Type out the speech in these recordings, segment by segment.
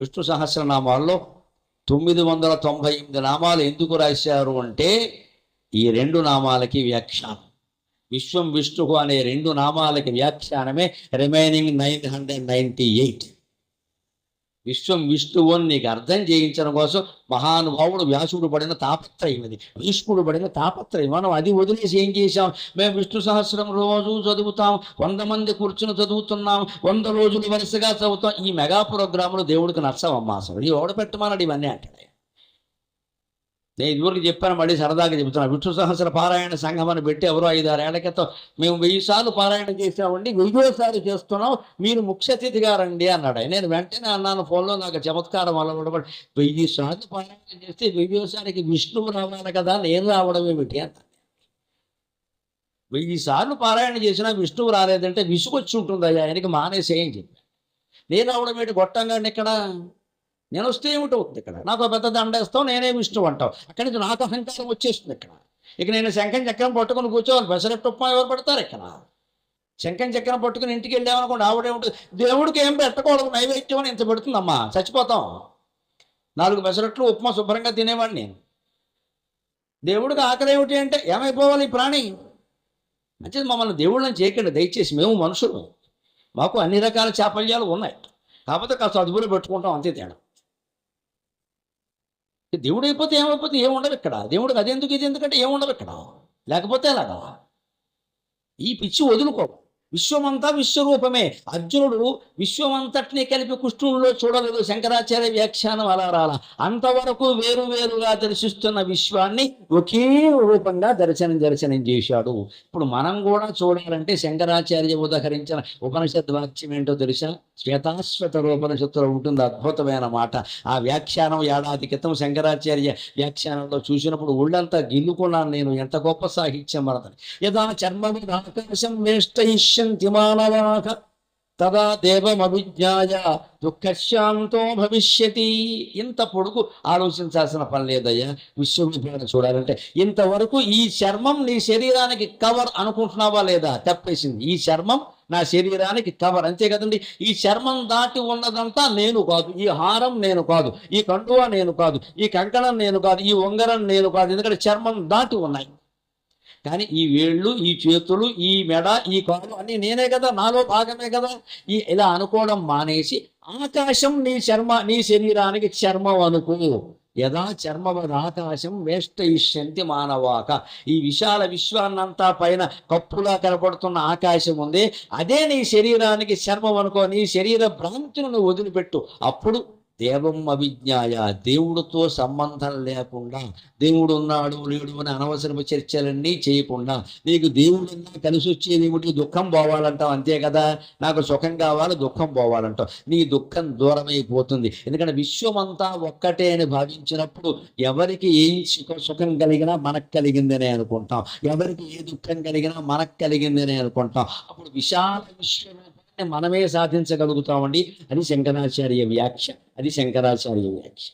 విష్ణు సహస్రనామాల్లో తొమ్మిది వందల తొంభై ఎనిమిది నామాలు ఎందుకు రాశారు అంటే ఈ రెండు నామాలకి వ్యాఖ్యానం. విశ్వం విష్ణువు అనే రెండు నామాలకి వ్యాఖ్యానమే remaining nine hundred ninety eight విశ్వం విష్ణువు అని నీకు అర్థం చేయించడం కోసం మహానుభావుడు వ్యాసుడు పడిన తాపత్రయం ఇది. భీష్ముడు పడిన తాపత్రయం. మనం అది వదిలేసి ఏం చేశాం? మేము విష్ణు సహస్రం రోజు చదువుతాం. వంద మంది కూర్చుని చదువుతున్నాం. వంద రోజులు వరుసగా చదువుతాం. ఈ మెగా ప్రోగ్రాములు దేవుడికి నచ్చవమ్మా అసలు. ఈ ఓడ పెట్టమన్నాడు ఇవన్నీ అంటాడు. నేను ఇదివరకు చెప్పాను మళ్ళీ సరదాగా చెబుతున్నాను విష్ణు సహస్ర పారాయణ సంఘం అని పెట్టి ఎవరో ఐదు ఆరు ఏళ్ళ క్రితం మేము వెయ్యి సార్లు పారాయణ చేసామండి వెయ్యోసారి చేస్తున్నాం. మీరు ముఖ్య అతిథిగా రండి అన్నాడు నేను వెంటనే అన్నాను ఫోన్లో నాకు చమత్కారం వల్ల కూడా వెయ్యి సార్లు పారాయణ చేస్తే వెయ్యోసారికి విష్ణువు రావాలి కదా నేను రావడం ఏమిటి? అంత వెయ్యి సార్లు పారాయణ చేసినా విష్ణువు రాలేదంటే విసుగొచ్చి ఉంటుంది అయ్యా ఆయనకి మానేసేయని చెప్పాను నేను రావడం ఏంటి గొట్టంగా ఇక్కడ నేను వస్తే ఏమిటవుతుంది ఇక్కడ? నాకు పెద్ద దండేస్తావు నేనే విష్ణువు అంటావు. అక్కడి నుంచి నాకు అహంకారం వచ్చేస్తుంది ఇక్కడ. ఇక నేను శంఖం చక్రం పట్టుకుని కూర్చోవాలి. పెసరట్టు ఉప్మా ఎవరు పడతారు ఇక్కడ? శంఖం చక్రం పట్టుకుని ఇంటికి వెళ్ళామనుకోండి ఆవిడేమిటి దేవుడికి ఏం పెట్టకూడదు నైవేద్యం అని ఇంత పెడుతుందమ్మా. చచ్చిపోతాం. నాలుగు పెసరట్లు ఉప్మా శుభ్రంగా తినేవాడిని నేను. దేవుడికి ఆకలి ఏమిటి అంటే ఏమైపోవాలి ఈ ప్రాణి? మంచిది మమ్మల్ని దేవుళ్ళని చేయకండి దయచేసి. మేము మనుషులు. మాకు అన్ని రకాల చాపల్యాలు ఉన్నాయి. కాకపోతే కాస్త అదుపులో పెట్టుకుంటాం అంతే తేడా. దేవుడు అయిపోతే ఏమైపోతే ఏముండదు ఇక్కడ. దేవుడికి అదెందుకు ఇది ఎందుకంటే ఏముండదు ఇక్కడ. లేకపోతే ఎలాగా? ఈ పిచ్చి వదులుకో. విశ్వమంతా విశ్వరూపమే. అర్జునుడు విశ్వమంతటిని కలిపి కృష్ణుడిలో చూడలేదు. శంకరాచార్య వ్యాఖ్యానం అలా రాల. అంతవరకు వేరు వేరుగా దర్శిస్తున్న విశ్వాన్ని ఒకే రూపంగా దర్శనం దర్శనం చేశాడు. ఇప్పుడు మనం కూడా చూడాలంటే శంకరాచార్య ఉదహరించిన ఉపనిషద్ వాక్యం ఏంటో తెలుసా? శ్వేతాశ్వత రూపనిషత్తులో ఉంటుంది అద్భుతమైన మాట. ఆ వ్యాఖ్యానం ఏడాది క్రితం శంకరాచార్య వ్యాఖ్యానంలో చూసినప్పుడు ఒళ్ళంతా గిల్లుకున్నాను నేను. ఎంత గొప్ప సాహిత్యం మనదని యదా ఆకాశం వేష్టయిష్యంతి మానవాక తదా దేవమభిజ్ఞాయ దుఃఖశాంతో భవిష్యతి. ఇంత పొడుగు ఆలోచించాల్సిన పని లేదయ్యా. విశ్వవిభాగం చూడాలంటే ఇంతవరకు ఈ చర్మం నీ శరీరానికి కవర్ అనుకుంటున్నావా లేదా? తప్పేసింది. ఈ చర్మం నా శరీరానికి కవర్ అంతే కదండి. ఈ చర్మం దాటి ఉన్నదంతా నేను కాదు. ఈ హారం నేను కాదు. ఈ కండువా నేను కాదు. ఈ కంకణం నేను కాదు. ఈ ఉంగరం నేను కాదు. ఎందుకంటే చర్మం దాటి ఉన్నాయి. కానీ ఈ వేళ్ళు ఈ చేతులు ఈ మెడ ఈ కాలు అన్ని నేనే కదా. నాలో భాగమే కదా. ఈ ఇలా అనుకోవడం మానేసి ఆకాశం నీ చర్మ నీ శరీరానికి చర్మం అనుకో. యథా చర్మవద ఆకాశం వేష్టయిష్యంతి మానవాక. ఈ విశాల విశ్వాన్నంతా పైన కప్పులా కనపడుతున్న ఆకాశం ఉంది. అదే నీ శరీరానికి చర్మం అనుకో నీ శరీర భ్రాంతిని నువ్వు వదిలిపెట్టు. అప్పుడు దేవం అవిజ్ఞాయ. దేవుడితో సంబంధం లేకుండా దేవుడు ఉన్నాడు లేడు అని అనవసరపు చర్చలన్నీ చేయకుండా నీకు దేవుడు కలిసి వచ్చేది ఏమిటి? దుఃఖం పోవాలంటావు అంతే కదా? నాకు సుఖం కావాలి దుఃఖం పోవాలంటావు. నీ దుఃఖం దూరమైపోతుంది. ఎందుకంటే విశ్వమంతా ఒక్కటే అని భావించినప్పుడు ఎవరికి ఏ సుఖ సుఖం కలిగినా మనకు కలిగిందనే అనుకుంటాం. ఎవరికి ఏ దుఃఖం కలిగినా మనకు కలిగిందనే అనుకుంటాం. అప్పుడు విశాల విశ్వం మనమే సాధించగలుగుతామండి అది శంకరాచార్య వ్యాఖ్య. అది శంకరాచార్య వ్యాఖ్య.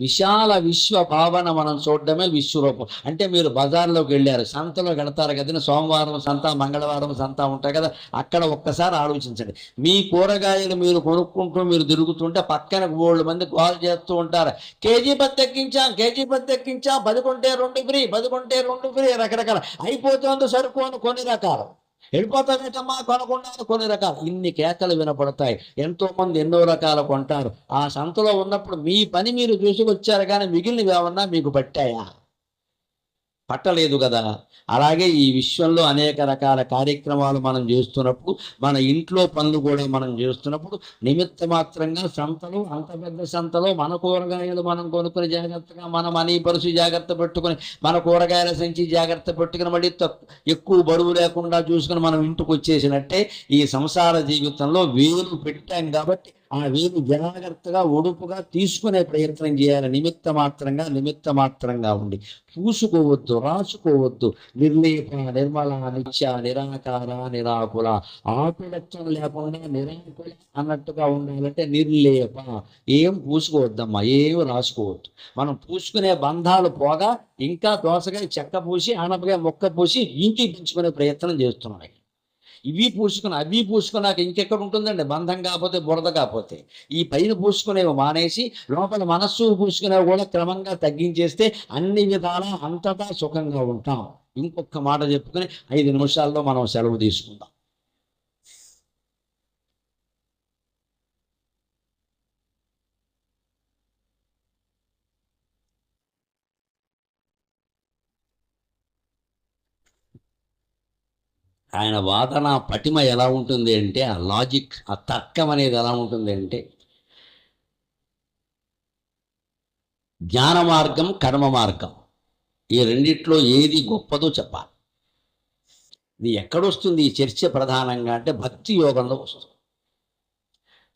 విశాల విశ్వ భావన మనం చూడడమే విశ్వరూపం. అంటే మీరు బజార్లోకి వెళ్ళారు సంతలో వెళతారు కదా సోమవారం సంత మంగళవారం సంత ఉంటాయి కదా అక్కడ ఒక్కసారి ఆలోచించండి. మీ కూరగాయలు మీరు కొనుక్కుంటూ మీరు తిరుగుతుంటే పక్కన బోళ్ళు మంది గోల్ చేస్తూ ఉంటారు కేజీ పత్తి ఎక్కించాం కేజీ పత్తి ఎక్కించాం పది కొంటే రెండు ఫ్రీ పదుకుంటే రెండు ఫ్రీ రకరకాల. అయిపోతుంది సరుకు అని కొన్ని రకాలు. వెళ్ళిపోతానేటమ్మా కొనకుండా కొన్ని రకాలు. ఇన్ని కేకలు వినపడతాయి. ఎంతో మంది ఎన్నో రకాలు కొంటారు. ఆ సంతలో ఉన్నప్పుడు మీ పని మీరు చూసుకొచ్చారు కానీ మిగిలినవి ఏమన్నా మీకు పట్టాయా? పట్టలేదు కదా. అలాగే ఈ విశ్వంలో అనేక రకాల కార్యక్రమాలు మనం చేస్తున్నప్పుడు మన ఇంట్లో పనులు కూడా మనం చేస్తున్నప్పుడు నిమిత్త మాత్రంగా సంతలు అంత పెద్ద సంతలో మన కూరగాయలు మనం కొనుక్కుని జాగ్రత్తగా మన మనీ పరుసు జాగ్రత్త పెట్టుకుని మన కూరగాయల సంచి జాగ్రత్త పెట్టుకుని మళ్ళీ ఎక్కువ బరువు లేకుండా చూసుకుని మనం ఇంటికి వచ్చేసినట్టే ఈ సంసార జీవితంలో వేలు పెట్టాం కాబట్టి ఆ వేలు జాగ్రత్తగా ఒడుపుగా తీసుకునే ప్రయత్నం చేయాలి. నిమిత్త మాత్రంగా నిమిత్త మాత్రంగా ఉండి. పూసుకోవద్దు రాసుకోవద్దు. నిర్లేప నిర్మల నిత్య నిరాకార నిరాకుల. ఆకులత్వం లేకుండా నిరాకుల అన్నట్టుగా ఉండాలంటే నిర్లేప. ఏం పూసుకోవద్దమ్మా ఏం రాసుకోవద్దు. మనం పూసుకునే బంధాలు పోగా ఇంకా దోసగా చెక్క పూసి ఆనపగా మొక్క పూసి ఇంటి పెంచుకునే ప్రయత్నం చేస్తున్నాయి ఇవి పూసుకుని అవి పూసుకున్నాక ఇంకెక్కడ ఉంటుందండి? బంధం కాకపోతే బురద కాకపోతే. ఈ పైన పూసుకునేవి మానేసి లోపల మనస్సు పూసుకునేవి కూడా క్రమంగా తగ్గించేస్తే అన్ని విధాలా అంతటా సుఖంగా ఉంటాం. ఇంకొక మాట చెప్పుకొని ఐదు నిమిషాల్లో మనం సెలవు తీసుకుందాం. ఆయన వాదన పటిమ ఎలా ఉంటుంది అంటే ఆ లాజిక్ ఆ తర్కం అనేది ఎలా ఉంటుంది అంటే జ్ఞాన మార్గం కర్మ మార్గం ఈ రెండిట్లో ఏది గొప్పదో చెప్పాలి. ఇది ఎక్కడొస్తుంది? ఈ చర్చ ప్రధానంగా అంటే భక్తి యోగంలో వస్తుంది.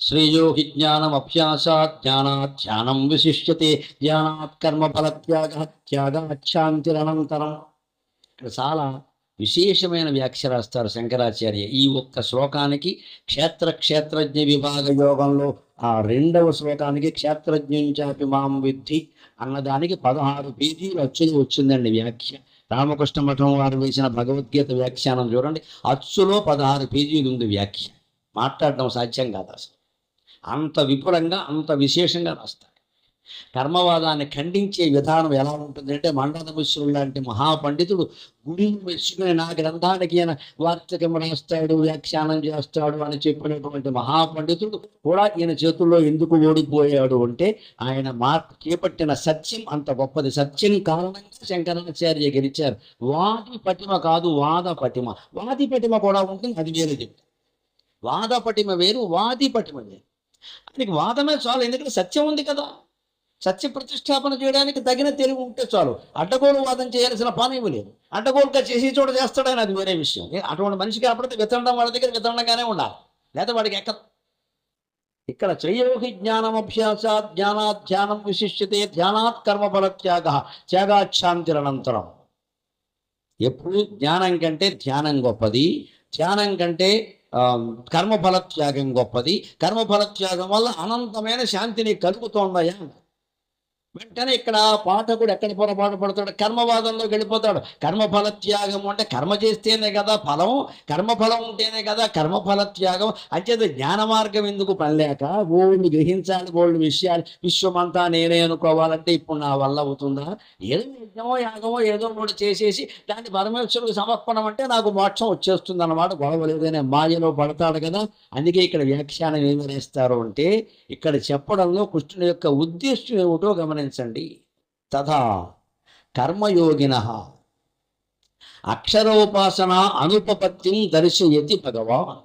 శ్రేయోహి జ్ఞానం అభ్యాసాత్ జ్ఞానాత్ ధ్యానం విశిష్యతే జ్ఞానాత్ కర్మ ఫల త్యాగ త్యాగాక్షాంతిరనంతరం ఇక్కడ చాలా విశేషమైన వ్యాఖ్య రాస్తారు శంకరాచార్య. ఈ ఒక్క శ్లోకానికి క్షేత్ర క్షేత్రజ్ఞ విభాగ యోగంలో ఆ రెండవ శ్లోకానికి క్షేత్రజ్ఞంచాపి మాం విద్ధి అన్నదానికి పదహారు పేజీలు అచ్చులు వచ్చిందండి వ్యాఖ్య. రామకృష్ణ మఠం వారు వేసిన భగవద్గీత వ్యాఖ్యానం చూడండి. అచ్చులో పదహారు పేజీలు ఉంది వ్యాఖ్య. మాట్లాడడం సాధ్యం కాదు అసలు. అంత విపులంగా అంత విశేషంగా రాస్తారు. కర్మవాదాన్ని ఖండించే విధానం ఎలా ఉంటుంది అంటే మండల మిశ్రుడు లాంటి మహాపండితుడు గుడి మెచ్చుకుని నా గ్రంథానికి ఈయన వార్తకం రాస్తాడు వ్యాఖ్యానం చేస్తాడు అని చెప్పినటువంటి మహాపండితుడు కూడా ఈయన చేతుల్లో ఎందుకు ఓడిపోయాడు అంటే ఆయన మార్పు చేపట్టిన సత్యం అంత గొప్పది. సత్యం కారణంగా శంకరాచార్య గెలిచారు. వాది పటిమ కాదు వాద పటిమ. వాది పటిమ కూడా ఉంటుంది అది వేరే చెప్తారు. వాద పటిమ వేరు వాది పటిమ వేరు. ఆయనకి వాదమే చాలు ఎందుకంటే సత్యం ఉంది కదా. సత్య ప్రతిష్టాపన చేయడానికి తగిన తెలివి ఉంటే చాలు. అడ్డగోలు వాదం చేయాల్సిన పని లేదు. అడ్డగోలుగా చేసి చోట చేస్తాడని అది వేరే విషయం. అటువంటి మనిషి కాబట్టి వితండం వాళ్ళ దగ్గర వితండంగానే ఉండాలి. లేదా వాడికి ఎక్క ఇక్కడ శ్రేయోహి జ్ఞానం అభ్యాసాత్ జ్ఞానాత్ ధ్యానం విశిష్యతే ధ్యానాత్ కర్మఫల త్యాగ త్యాగాఛాంతిరనంతరం ఎప్పుడు? జ్ఞానం కంటే ధ్యానం గొప్పది. ధ్యానం కంటే ఆ, కర్మఫల త్యాగం గొప్పది. కర్మఫల త్యాగం వల్ల అనంతమైన శాంతిని కలుగుతోందయ్యా. వెంటనే ఇక్కడ పాఠకుడు ఎక్కడ పొరపాటు పడతాడు? కర్మవాదంలోకి వెళ్ళిపోతాడు. కర్మఫల త్యాగం అంటే కర్మ చేస్తేనే కదా ఫలం కర్మఫలం ఉంటేనే కదా కర్మఫల త్యాగం అంచేత జ్ఞాన మార్గం ఎందుకు పనిలేక ఓళ్ళు గ్రహించాలి ఓళ్ళు విషయాలు విశ్వమంతా నేనే అనుకోవాలంటే ఇప్పుడు నా వల్ల అవుతుందా? ఏదో యజ్ఞమో యాగమో ఏదో ఒకటి చేసేసి దాన్ని పరమేశ్వరుడికి సమర్పణం అంటే నాకు మోక్షం వచ్చేస్తుంది అన్నమాట గొడవ లేదనే మాయలో పడతాడు కదా. అందుకే ఇక్కడ వ్యాఖ్యానం ఏమి వేస్తారు అంటే ఇక్కడ చెప్పడంలో కృష్ణుని యొక్క ఉద్దేశం ఏమిటో గమనించండి. తథా కర్మయోగిన. అక్షరోపాసన అనుపపత్తిని దర్శయతి భగవాన్.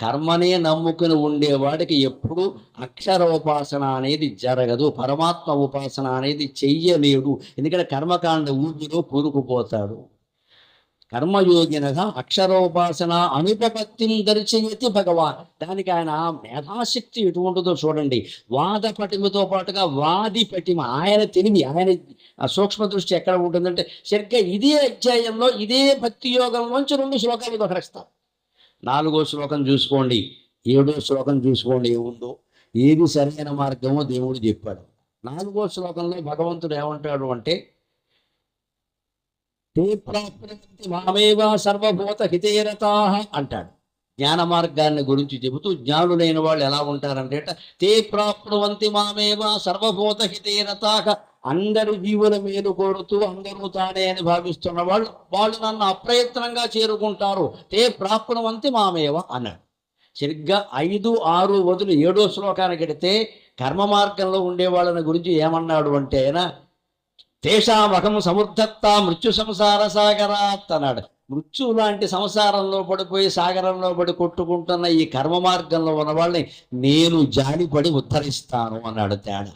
కర్మనే నమ్ముకుని ఉండేవాడికి ఎప్పుడు అక్షరోపాసన అనేది జరగదు పరమాత్మ ఉపాసన అనేది చెయ్యలేడు. ఎందుకంటే కర్మకాండ ఊపిలో కూరుకుపోతాడు. కర్మయోగినగా అక్షరోపాసన అనుపపత్తిని దర్శయతి భగవాన్. దానికి ఆయన మేధాశక్తి ఎటువంటిదో చూడండి. వాద పటిమతో పాటుగా వాది పటిమ. ఆయన తెలివి ఆయన సూక్ష్మ దృష్టి ఎక్కడ ఉంటుందంటే సరిగ్గా ఇదే అధ్యాయంలో ఇదే భక్తి యోగంలోంచి రెండు శ్లోకాలు దొరకస్తారు నాలుగో శ్లోకం చూసుకోండి. ఏడో శ్లోకం చూసుకోండి. ఏముందో? ఏది సరైన మార్గమో దేవుడు చెప్పాడు. నాలుగో శ్లోకంలో భగవంతుడు ఏమంటాడు అంటే తే ప్రాప్నువంతి మామేవా సర్వభూత హితేరతా అంటాడు. జ్ఞాన మార్గాన్ని గురించి చెబుతూ జ్ఞానులైన వాళ్ళు ఎలా ఉంటారంటే తే ప్రాప్నువంతి మామేవా సర్వభూత హితేరతాక అందరు జీవుల మేలు కోరుతూ అందరూ తానే అని భావిస్తున్న వాళ్ళు వాళ్ళు నన్ను అప్రయత్నంగా చేరుకుంటారు. తే ప్రాప్నువంతి మామేవ అన్నాడు. సరిగ్గా ఐదు ఆరు వదులు ఏడో శ్లోకానికి వెడితే కర్మ మార్గంలో ఉండే వాళ్ళని గురించి ఏమన్నాడు అంటే ఆయన తేషామహం సముద్ధత్త మృత్యు సంసార సాగరాత్ అన్నాడు. మృత్యు లాంటి సంసారంలో పడిపోయి సాగరంలో పడి కొట్టుకుంటున్న ఈ కర్మ మార్గంలో ఉన్న వాళ్ళని నేను జాలిపడి ఉద్ధరిస్తాను అన్నాడు తేడా.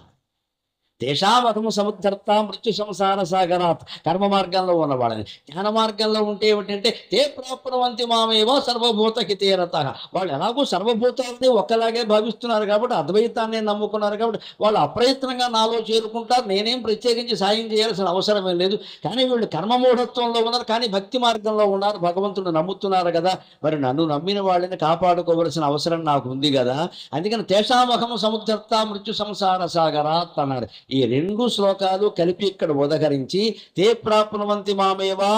దేశామకము సముద్ధర్త మృత్యు సంసార సాగరాత్ కర్మ మార్గంలో ఉన్న వాళ్ళని జ్ఞాన మార్గంలో ఉంటే ఏమిటంటే తే ప్రాప్నవంతి మామేవో సర్వభూతకి తీరత. వాళ్ళు ఎలాగో సర్వభూతాలని ఒక్కలాగే భావిస్తున్నారు కాబట్టి అద్వైతాన్ని నమ్ముకున్నారు కాబట్టి వాళ్ళు అప్రయత్నంగా నాలో చేరుకుంటారు. నేనేం ప్రత్యేకించి సాయం చేయాల్సిన అవసరమే లేదు. కానీ వీళ్ళు కర్మమూఢత్వంలో ఉన్నారు కానీ భక్తి మార్గంలో ఉన్నారు. భగవంతుడు నమ్ముతున్నారు కదా. మరి నన్ను నమ్మిన వాళ్ళని కాపాడుకోవలసిన అవసరం నాకు ఉంది కదా. అందుకని తేషామహం సముద్ధర్త మృత్యు సంసార సాగరాత్ అన్నారు ఈ రెండు శ్లోకాలు కలిపి ఇక్కడ ఉదహరించి తే ప్రాప్నువంతి మామేవా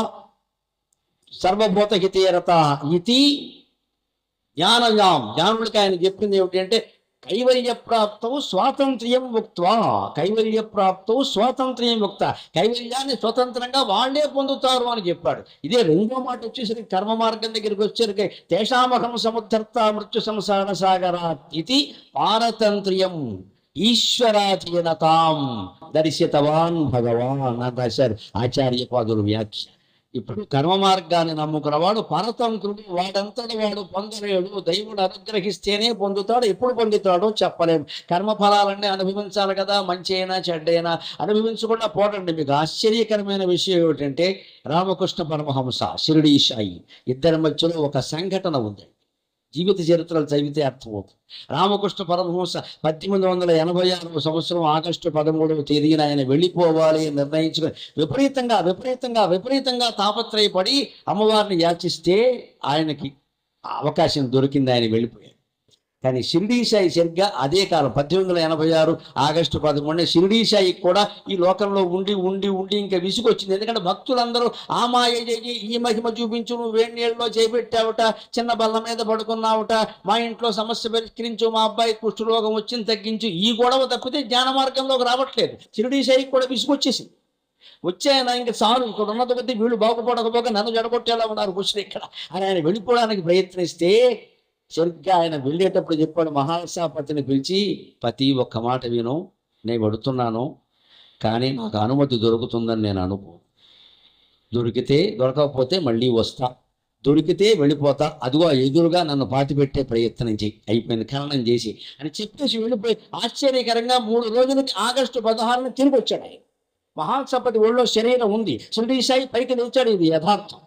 సర్వభూత హితేరత ఇది జ్ఞానయాం. జ్ఞానుడికి ఆయన చెప్పింది ఏమిటంటే అంటే కైవల్య ప్రాప్తం స్వాతంత్ర్యం ముక్త కైవల్య ప్రాప్తం స్వాతంత్ర్యం ముక్త కైవల్యాన్ని స్వతంత్రంగా వాళ్ళే పొందుతారు అని చెప్పాడు. ఇదే రెండో మాట వచ్చేసరికి కర్మ మార్గం దగ్గరికి వచ్చేసరికి తేషామహం సముద్ధర్త మృత్యు సంసార సాగరా ఇది పారతంత్ర్యం. ఈశ్వరాధీనతాం దర్శితవాన్ భగవాన్ అంటారు ఆచార్య పాదులు వ్యాఖ్య. ఇప్పుడు కర్మ మార్గాన్ని నమ్ముకున్నవాడు పరతంత్రుడు వాడంతటి వాడు పొందలేడు దైవుడు అనుగ్రహిస్తేనే పొందుతాడు ఎప్పుడు పొందుతాడో చెప్పలేము కర్మ ఫలాలన్నీ అనుభవించాలి కదా మంచి అయినా చెడ్డైనా. అనుభవించకుండా పోటండి మీకు ఆశ్చర్యకరమైన విషయం ఏమిటంటే రామకృష్ణ పరమహంస షిరిడీ సాయి ఇద్దరి మధ్యలో ఒక సంఘటన ఉంది. జీవిత చరిత్రలు చదివితే అర్థమవుతుంది. రామకృష్ణ పరమహంస పద్దెనిమిది వందల ఎనభై ఆరవ సంవత్సరం ఆగస్టు పదమూడవ తేదీన ఆయన వెళ్ళిపోవాలి అని నిర్ణయించుకుని విపరీతంగా విపరీతంగా విపరీతంగా తాపత్రయపడి అమ్మవారిని యాచిస్తే ఆయనకి అవకాశం దొరికింది ఆయన వెళ్ళిపోయాడు. కానీ షిరిడీ సాయి సరిగ్గా అదే కాలం పద్దెనిమిది వందల ఎనభై ఆరు ఆగస్టు పదమూడున షిరిడీ సాయి కూడా ఈ లోకంలో ఉండి ఉండి ఉండి ఇంకా విసుగొచ్చింది. ఎందుకంటే భక్తులందరూ ఆ మాయ చెయ్యి ఈ మహిమ చూపించు నువ్వు వేడి నీళ్ళలో చేపెట్టావుట చిన్న బల్ల మీద పడుకున్నావుట మా ఇంట్లో సమస్య పరిష్కరించు మా అబ్బాయి కుష్ఠరోగం వచ్చింది తగ్గించు ఈ గొడవ తప్పితే జ్ఞాన మార్గంలోకి రావట్లేదు. షిరిడీ సాయికి కూడా విసుగొచ్చేసింది. వచ్చాయన ఇంకా సారు ఇక్కడ ఉన్నత కొద్దీ వీళ్ళు బాగుపడకపోక నన్ను జడగొట్టేలా ఉన్నారు కూర్చుని ఇక్కడ. అని ఆయన వెళ్ళిపోవడానికి ప్రయత్నిస్తే సరిగ్గా ఆయన వెళ్ళేటప్పుడు చెప్పాడు మహాసాపతిని పిలిచి ప్రతి ఒక్క మాట విను. నేను పడుతున్నాను కానీ నాకు అనుమతి దొరుకుతుందని నేను అనుకో. దొరికితే దొరకకపోతే మళ్ళీ వస్తా. దొరికితే వెళ్ళిపోతా. అదిగో ఎదురుగా నన్ను పాతి పెట్టే ప్రయత్నం చేయి. అయిపోయింది. ఖననం చేసి అని చెప్పేసి వెళ్ళిపోయి ఆశ్చర్యకరంగా మూడు రోజులకి ఆగస్టు పదహారున తిరిగి వచ్చాడు ఆయన. మహాసపతి ఒళ్ళో శరీరం ఉంది. షిరిడీ సాయి పైకి నిలిచాడు ఇది యథార్థం.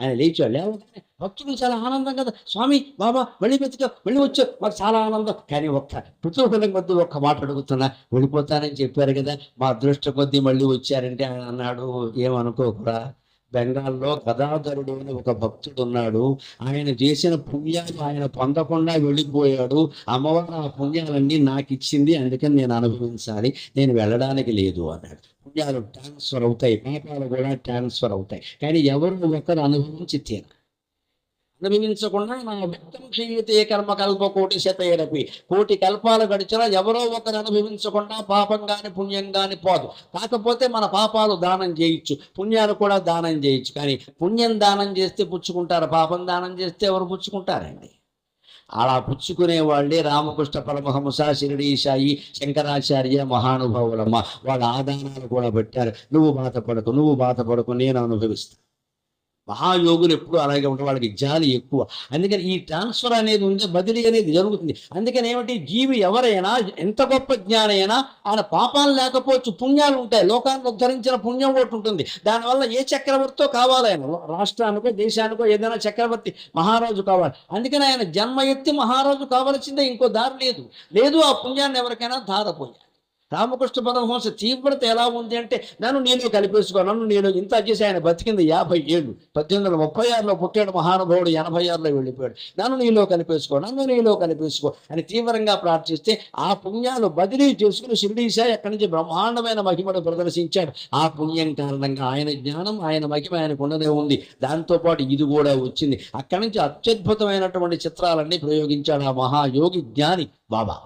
ఆయన లేచాడు. లేవగానే భక్తులు చాలా ఆనందం కదా స్వామి బాబా మళ్ళీ వెతుక మళ్ళీ వచ్చావు మాకు చాలా ఆనందం. కానీ ఒక్క కుతూహలం కొద్ది ఒక్క మాట అడుగుతున్నా. వెళ్ళిపోతానని చెప్పారు కదా. మా అదృష్ట కొద్దీ మళ్ళీ వచ్చారంటే ఆయన అన్నాడు ఏమనుకోకురా? బెంగాల్లో గదాధరుడు అని ఒక భక్తుడు ఉన్నాడు. ఆయన చేసిన పుణ్యాలు ఆయన పొందకుండా వెళ్ళిపోయాడు. అమ్మవారు ఆ పుణ్యాలన్నీ నాకు ఇచ్చింది అందుకని నేను అనుభవించాలి. నేను వెళ్ళడానికి లేదు అన్నాడు. పుణ్యాలు ట్రాన్స్ఫర్ అవుతాయి పాపాలు కూడా ట్రాన్స్ఫర్ అవుతాయి. కానీ ఎవరు ఒకరు అనుభవించి తీర. అనుభవించకుండా నా వ్యక్తం క్షీయతే కర్మ కల్ప కోటి శతయరపి కోటి కల్పాలు గడిచినా ఎవరో ఒకరు అనుభవించకుండా పాపం కాని పుణ్యం కాని పోదు. కాకపోతే మన పాపాలు దానం చేయొచ్చు. పుణ్యాలు కూడా దానం చేయొచ్చు. కానీ పుణ్యం దానం చేస్తే పుచ్చుకుంటారు. పాపం దానం చేస్తే ఎవరు పుచ్చుకుంటారండి? అలా పుచ్చుకునే వాళ్ళే రామకృష్ణ పరమహంస షిరిడీ సాయి శంకరాచార్య మహానుభావులమ్మ. వాళ్ళ ఆదానాలు కూడా పెట్టారు. నువ్వు బాధపడకు నువ్వు బాధపడకు నేను అనుభవిస్తాను మహాయోగులు ఎప్పుడు అలాగే ఉంటారు. వాళ్ళకి జాలి ఎక్కువ. అందుకని ఈ ట్రాన్స్ఫర్ అనేది ఉంది బదిలీ అనేది జరుగుతుంది. అందుకని ఏమిటి? జీవి ఎవరైనా ఎంత గొప్ప జ్ఞానైనా ఆయన పాపాలు లేకపోవచ్చు పుణ్యాలు ఉంటాయి. లోకాన్ని ఉద్ధరించిన పుణ్యం ఒకటి ఉంటుంది. దానివల్ల ఏ చక్రవర్తితో కావాలి ఆయన? రాష్ట్రానికో దేశానికో ఏదైనా చక్రవర్తి మహారాజు కావాలి. అందుకని ఆయన జన్మ ఎత్తి మహారాజు కావాల్సిందే. ఇంకో దారి లేదు. లేదు ఆ పుణ్యాన్ని ఎవరికైనా ధారపోయాలి. రామకృష్ణ పరమహంస తీవ్రత ఎలా ఉంది అంటే నన్ను నేను కలిపేసుకో నన్ను నేను ఇంత చేసి ఆయన బతికింది యాభై ఏళ్ళు. పద్దెనిమిది వందల ముప్పై ఆరులో పుట్టాడు మహానుభావుడు ఎనభై ఆరులో వెళ్ళిపోయాడు. నన్ను నీలో కలిపేసుకో నన్ను నీలో కలిపేసుకో అని తీవ్రంగా ప్రార్థిస్తే ఆ పుణ్యాలు బదిలీ చేసుకుని షిరిడీశా ఎక్కడి నుంచి బ్రహ్మాండమైన మహిమను ప్రదర్శించాడు. ఆ పుణ్యం కారణంగా ఆయన జ్ఞానం ఆయన మహిమ ఆయనకు ఉండనే ఉంది. దాంతోపాటు ఇది కూడా వచ్చింది. అక్కడి నుంచి అత్యద్భుతమైనటువంటి చిత్రాలన్నీ ప్రయోగించాడు ఆ మహాయోగి జ్ఞాని బాబా.